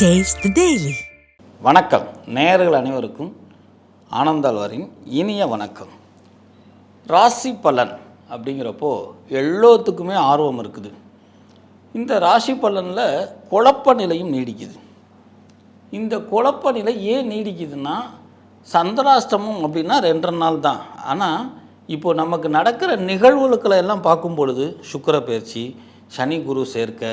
Taste daily வணக்கம். நேர்கள் அனைவருக்கும் ஆனந்தாழ்வாரின் இனிய வணக்கம். ராசி பலன் அப்படிங்கிறப்போ எல்லோத்துக்குமே ஆர்வம் இருக்குது. இந்த ராசி பலனில் குழப்ப நிலையும் நீடிக்குது. இந்த குழப்ப நிலை ஏன் நீடிக்குதுன்னா சந்திராஷ்டமம் அப்படின்னா ரெண்டரை நாள் தான். ஆனால் இப்போ நமக்கு நடக்கிற நிகழ்வுகளை எல்லாம் பார்க்கும் பொழுது சுக்கர பயிற்சி சனி குரு சேர்க்க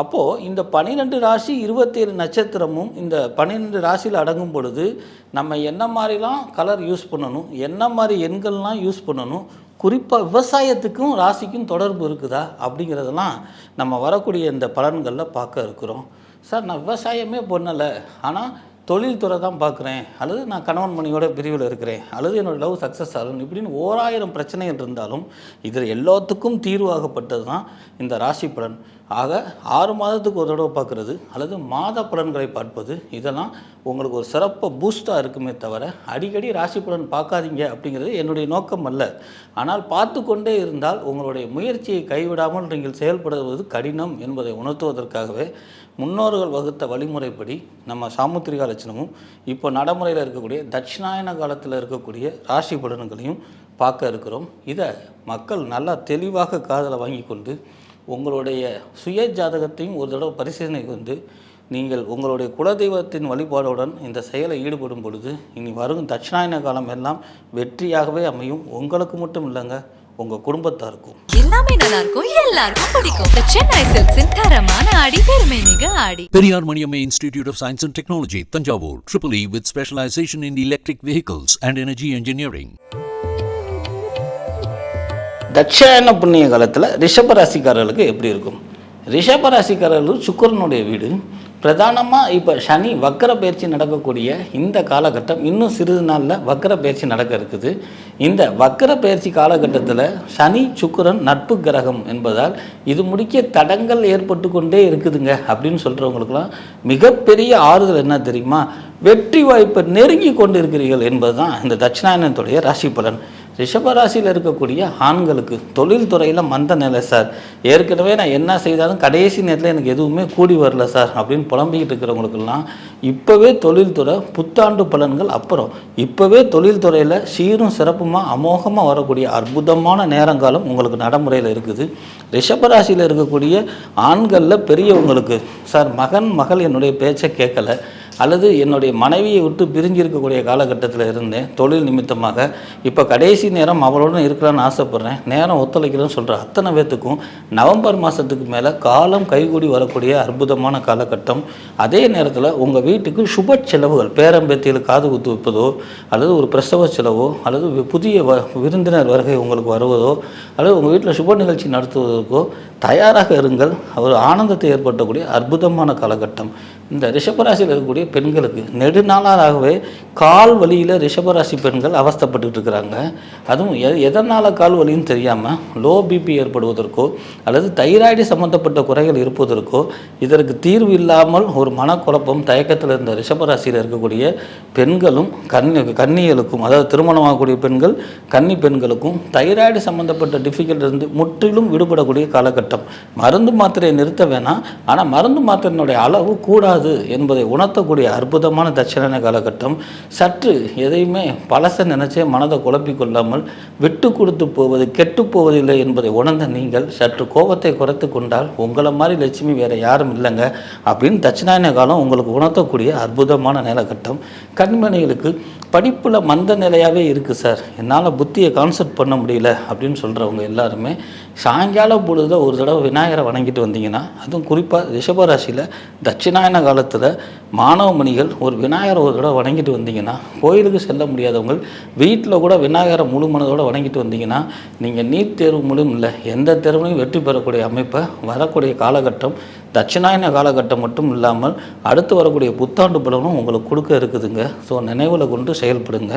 அப்போது இந்த பன்னிரெண்டு ராசி இருபத்தேழு நட்சத்திரமும் இந்த பன்னிரெண்டு ராசியில் அடங்கும் பொழுது நம்ம என்ன மாதிரிலாம் கலர் யூஸ் பண்ணணும் என்ன மாதிரி எண்கள்லாம் யூஸ் பண்ணணும் குறிப்பாக விவசாயத்துக்கும் ராசிக்கும் தொடர்பு இருக்குதா அப்படிங்கிறதெல்லாம் நம்ம வரக்கூடிய இந்த பலன்களில் பார்க்க இருக்கிறோம். சார் நான் விவசாயமே பண்ணலை ஆனால் தொழில்துறை தான் பார்க்குறேன். அல்லது நான் கணவன் மணியோட பிரிவில் இருக்கிறேன். அல்லது என்னோடய லவ் சக்ஸஸ் ஆகும் இப்படின்னு ஓராயிரம் பிரச்சனைகள் இருந்தாலும் இதில் எல்லாத்துக்கும் தீர்வாகப்பட்டது தான் இந்த ராசி பலன். ஆக ஆறு மாதத்துக்கு ஒரு தடவை பார்க்குறது அல்லது மாத பலன்களை பார்ப்பது இதெல்லாம் உங்களுக்கு ஒரு சிறப்பாக பூஸ்ட்டாக இருக்குமே தவிர அடிக்கடி ராசி பலன் பார்க்காதீங்க அப்படிங்கிறது என்னுடைய நோக்கம் அல்ல. ஆனால் பார்த்து கொண்டே இருந்தால் உங்களுடைய முயற்சியை கைவிடாமல் நீங்கள் செயல்படுவது கடினம் என்பதை உணர்த்துவதற்காகவே முன்னோர்கள் வகுத்த வழிமுறைப்படி நம்ம சாமுத்திரிகா லட்சணமும் இப்போ நடைமுறையில் இருக்கக்கூடிய தட்சிணாயன காலத்தில் இருக்கக்கூடிய ராசி பலன்களையும் பார்க்க இருக்கிறோம். இதை மக்கள் நல்லா தெளிவாக காதலை வாங்கி கொண்டு உங்களுடைய சுய ஜாதகத்தையும் ஒரு தடவை பரிசீலனை கொண்டு நீங்கள் உங்களுடைய குலதெய்வத்தின் வழிபாடுடன் இந்த செயலை ஈடுபடும் பொழுது இனி வரும் தட்சிணாயன காலம் எல்லாம் வெற்றியாகவே அமையும். உங்களுக்கு மட்டும் இல்லைங்க உங்கள் குடும்பத்தாருக்கும். எல்லாமே நல்லா இருக்கும் எல்லாருக்கும் பிடிக்கும். சென்னை சில்க்ஸின் தரமான ஆடி பெருமை மிக ஆடி. Periyar Maniamma Institute of Science and Technology, Tanjavur, Triple E with specialization in electric vehicles and energy engineering. தட்சாயன புண்ணிய காலத்தில் ரிஷபராசிக்காரர்களுக்கு எப்படி இருக்கும்? ரிஷபராசிக்காரர்கள் சுக்கரனுடைய சுக்கிரனுடைய வீடு. பிரதானமாக இப்போ சனி வக்கர பயிற்சி நடக்கக்கூடிய இந்த காலகட்டம் இன்னும் சிறிது நாளில் வக்கர பயிற்சி நடக்க இருக்குது. இந்த வக்கர பயிற்சி காலகட்டத்தில் சனி சுக்கிரன் நட்பு கிரகம் என்பதால் இது முடிக்க தடங்கள் ஏற்பட்டு கொண்டே இருக்குதுங்க அப்படின்னு சொல்கிறவங்களுக்குலாம் மிகப்பெரிய ஆறுதல் என்ன தெரியுமா? வெற்றி வாய்ப்பை நெருங்கி கொண்டு இருக்கிறீர்கள் என்பதுதான் இந்த தட்சிணாயனத்துடைய ராசி பலன். ரிஷபராசியில் இருக்கக்கூடிய ஆண்களுக்கு தொழில்துறையில் மந்த நிலை சார். ஏற்கனவே நான் என்ன செய்தாலும் கடைசி நேரத்தில் எனக்கு எதுவுமே கூடி வரல சார் அப்படின்னு புலம்பிக்கிட்டு இருக்கிறவங்களுக்கெல்லாம் இப்போவே தொழில்துறை புத்தாண்டு பலன்கள் அப்புறம். இப்போவே தொழில்துறையில் சீரும் சிறப்புமாக அமோகமாக வரக்கூடிய அற்புதமான நேரங்காலம் உங்களுக்கு நடைமுறையில் இருக்குது. ரிஷபராசியில் இருக்கக்கூடிய ஆண்களில் பெரியவங்களுக்கு சார் மகன் மகள் என்னுடைய பேச்சை கேட்கல. அல்லது என்னுடைய மனைவியை விட்டு பிரிஞ்சு இருக்கக்கூடிய காலகட்டத்தில் இருந்தேன் தொழில் நிமித்தமாக இப்போ கடைசி நேரம் அவளோட இருக்கலாம்னு ஆசைப்பட்றேன். நேரம் ஒத்துழைக்கலன்னு சொல்கிற அத்தனை பேர்த்துக்கும் நவம்பர் மாதத்துக்கு மேலே காலம் கைகூடி வரக்கூடிய அற்புதமான காலகட்டம். அதே நேரத்தில் உங்கள் வீட்டுக்கு சுப செலவுகள் பேரம்பேத்தியில் காது குத்து வைப்பதோ அல்லது ஒரு பிரசவ செலவோ அல்லது புதிய வ விருந்தினர் வருகை உங்களுக்கு வருவதோ அல்லது உங்கள் வீட்டில் சுப நிகழ்ச்சி நடத்துவதற்கோ தயாராக இருங்கள். ஒரு ஆனந்தத்தை ஏற்படுத்தக்கூடிய அற்புதமான காலகட்டம். இந்த ரிஷபராசியில் இருக்கக்கூடிய பெண்களுக்கு நெடுநாளாகவே கால் வலியில் ரிஷபராசி பெண்கள் அவஸ்தைப்பட்டுட்டு இருக்கிறாங்க. அதுவும் எ எதனால் கால் வலின்னு தெரியாமல் லோ பிபி ஏற்படுவதற்கோ அல்லது தைராய்டு சம்மந்தப்பட்ட குறைகள் இருப்பதற்கோ இதற்கு தீர்வு இல்லாமல் ஒரு மனக்குழப்பம் தயக்கத்தில் இருந்த ரிஷபராசியில் இருக்கக்கூடிய பெண்களும் கன்னி கன்னிகளுக்கும் அதாவது திருமணமாகக்கூடிய பெண்கள் கன்னி பெண்களுக்கும் தைராய்டு சம்மந்தப்பட்ட டிஃபிகல்ட் இருந்து முற்றிலும் விடுபடக்கூடிய காலகட்டம். மருந்து மாத்திரையை நிறுத்த வேணாம். ஆனால் மருந்து மாத்திரையினுடைய அளவு கூடாது. என்பதை உணர்த்தக்கூடிய அற்புதமான தட்சிணாயன காலகட்டம் சற்று எதையுமே பழச நினைச்சே மனதை குழப்பிக் கொள்ளாமல் விட்டு கொடுத்து போவது கெட்டு போவதில்லை என்பதை உணர்ந்த நீங்கள் சற்று கோபத்தை குறைத்து கொண்டால் உங்களை மாதிரி லட்சுமி வேற யாரும் இல்லைங்க அப்படின்னு தட்சிணாயன காலம் உங்களுக்கு உணர்த்தக்கூடிய அற்புதமான நிலகட்டம். கண்மணிகளுக்கு படிப்பில் மந்த நிலையாகவே இருக்குது சார். என்னால் புத்தியை கான்செப்ட் பண்ண முடியல அப்படின்னு சொல்கிறவங்க எல்லாருமே சாயங்காலம் பொழுதில் ஒரு தடவை விநாயகரை வணங்கிட்டு வந்தீங்கன்னா அதுவும் குறிப்பாக ரிஷபராசியில் தட்சிணாயன காலத்தில் மாணவ மணிகள் ஒரு விநாயகரை ஒரு தடவை வணங்கிட்டு வந்தீங்கன்னா கோயிலுக்கு செல்ல முடியாதவங்க வீட்டில் கூட விநாயகரை முழு மனதோடு வணங்கிட்டு வந்தீங்கன்னா நீங்கள் நீட் தேர்வு மூலம் இல்லை எந்த தேர்வுலையும் வெற்றி பெறக்கூடிய அமைப்பை வரக்கூடிய காலகட்டம் தட்சிணாயன காலகட்டம் மட்டும் இல்லாமல் அடுத்து வரக்கூடிய புத்தாண்டு பலனும் உங்களுக்கு கொடுக்க இருக்குதுங்க. ஸோ நினைவில் கொண்டு செயல்படுங்க.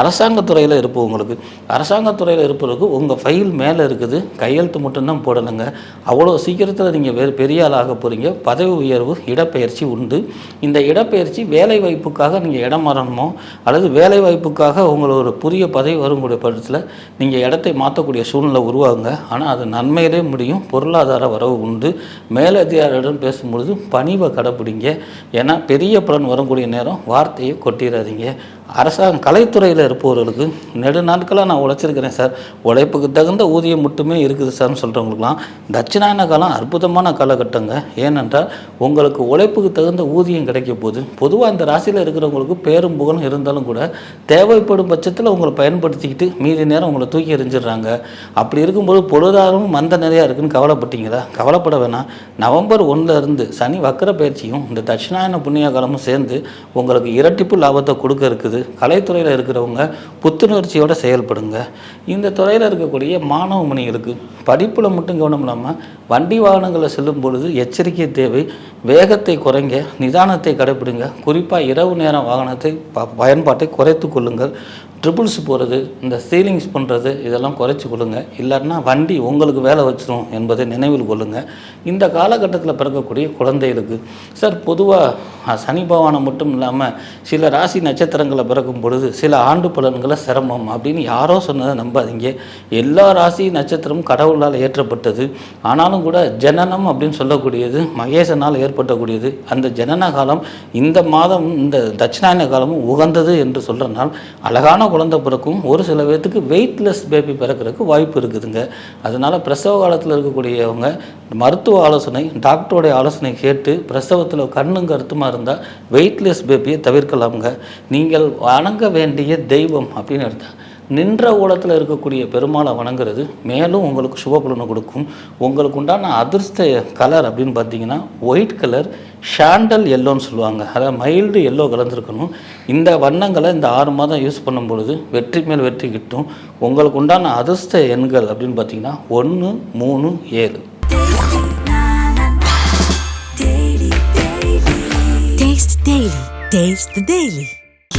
அரசாங்கத்துறையில் இருப்பவங்களுக்கு அரசாங்கத்துறையில் இருப்பவருக்கு உங்கள் ஃபைல் மேலே இருக்குது. கையெழுத்து மட்டும்தான் போடணுங்க. அவ்வளோ சீக்கிரத்தில் நீங்கள் வேறு பெரிய ஆளாக போகிறீங்க பதவி உயர்வு இடப்பெயர்ச்சி உண்டு. இந்த இடப்பெயர்ச்சி வேலை வாய்ப்புக்காக நீங்கள் இடம் மாறணுமோ அல்லது வேலை வாய்ப்புக்காக உங்களை ஒரு புதிய பதவி வரக்கூடிய பட்சத்தில் நீங்கள் இடத்தை மாற்றக்கூடிய சூழ்நிலை உருவாகுங்க. ஆனால் அது நன்மையிலே முடியும். பொருளாதார வரவு உண்டு. மேலதிகாரியிடம் பேசும்பொழுது பணிவை கடைப்பிடிங்க. ஏன்னா பெரிய பலன் வரக்கூடிய நேரம் வார்த்தையை கொட்டிடாதீங்க அரசாங்கம் கலைத்துறையில் இருப்பவர்களுக்கு நெடு நாட்களாக நான் உழைச்சிருக்கிறேன் சார். உழைப்புக்கு தகுந்த ஊதியம் மட்டுமே இருக்குது சார்னு சொல்கிறவங்களுக்குலாம் தட்சிணாயன காலம் அற்புதமான காலகட்டங்க. ஏனென்றால் உங்களுக்கு உழைப்புக்கு தகுந்த ஊதியம் கிடைக்க போகுது பொதுவாக இந்த ராசியில் இருக்கிறவங்களுக்கு பேரும் புகழும் இருந்தாலும் கூட தேவைப்படும் பட்சத்தில் உங்களை பயன்படுத்திக்கிட்டு மீதி நேரம் உங்களை தூக்கி எறிஞ்சிடுறாங்க. அப்படி இருக்கும்போது பொருளாதாரமும் மந்த நிறையா இருக்குன்னு கவலைப்பட்டீங்களா? கவலைப்பட வேணாம். நவம்பர் ஒன்றிலிருந்து சனி வக்கர பயிற்சியும் இந்த தட்சிணாயன புண்ணிய காலமும் சேர்ந்து உங்களுக்கு இரட்டிப்பு லாபத்தை கொடுக்க இருக்குது. கலைத்துறையில் இருக்கிறவங்க புத்துணர்ச்சியோடு செயல்படுங்க. இந்த துறையில் இருக்கக்கூடிய மாணவ மணிகளுக்கு படிப்பில் மட்டும் கவனம் இல்லாமல் வண்டி வாகனங்களில் செல்லும் பொழுது எச்சரிக்கை தேவை வேகத்தை குறைங்க நிதானத்தை கடைப்பிடுங்க. குறிப்பாக இரவு நேரம் வாகனத்தை ப பயன்பாட்டை குறைத்து கொள்ளுங்கள். ட்ரிபிள்ஸ் போகிறது இந்த சீலிங்ஸ் பண்ணுறது இதெல்லாம் குறைச்சி கொள்ளுங்க. இல்லைன்னா வண்டி உங்களுக்கு வேலை வச்சிரும் என்பதை நினைவில் கொள்ளுங்கள் இந்த காலகட்டத்தில் பிறக்கக்கூடிய குழந்தைகளுக்கு சார் பொதுவாக சனி பகவானை மட்டும் இல்லாமல் சில ராசி நட்சத்திரங்களை பிறக்கும் பொழுது சில ஆண்டு பலன்களை சிரமம் அப்படின்னு யாரோ சொன்னதை நம்பாதீங்க. எல்லா ராசி நட்சத்திரமும் கடவுளால் ஏற்றப்பட்டது. ஆனாலும் கூட ஜனனம் அப்படின்னு சொல்லக்கூடியது மகேசனால் ஏற்பட்டக்கூடியது அந்த ஜனன காலம் இந்த மாதம் இந்த தட்சிணாயன காலமும் உகந்தது என்று சொல்கிறனால் அழகான குழந்தை பிறக்கும். ஒரு சில பேர்த்துக்கு வெயிட்லெஸ் பேபி பிறக்கிறதுக்கு வாய்ப்பு இருக்குதுங்க. அதனால் பிரசவ காலத்தில் இருக்கக்கூடியவங்க மருத்துவ ஆலோசனை டாக்டருடைய ஆலோசனை கேட்டு பிரசவத்தில் கண்ணும் கருத்துமாக இருந்தால் வெயிட்லெஸ் பேபியை தவிர்க்கலாமுங்க. நீங்கள் வணங்க வேண்டிய தெய்வம் அப்படின்னு எடுத்தால் நின்ற ஓலத்தில் இருக்கக்கூடிய பெருமாளை வணங்குறது மேலும் உங்களுக்கு சுபபலனை கொடுக்கும். உங்களுக்கு உண்டான அதிர்ஷ்ட கலர் அப்படின்னு பார்த்தீங்கன்னா ஒயிட் கலர் ஷாண்டல் எல்லோன்னு சொல்லுவாங்க. அதாவது மைல்டு எல்லோ கலந்துருக்கணும். இந்த வண்ணங்களை இந்த ஆறு மாதம் யூஸ் பண்ணும் பொழுது வெற்றி மேல் வெற்றி கிட்டும். உங்களுக்கு உண்டான அதிர்ஷ்ட எண்கள் அப்படின்னு பார்த்தீங்கன்னா ஒன்று மூணு ஏழு. Taste Daily. Taste the Daily.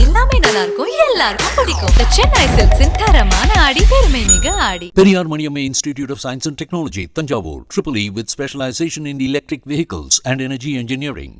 எல்லாமே நல்லா இருக்கும் எல்லாருக்கும் பிடிக்கும் சென்னை சில்க்ஸின் தரமான ஆடி பெருமை மிக ஆடி Periyar Maniamma Institute of Science and Technology, Tanjavur, Triple E with specialization in electric vehicles and energy engineering.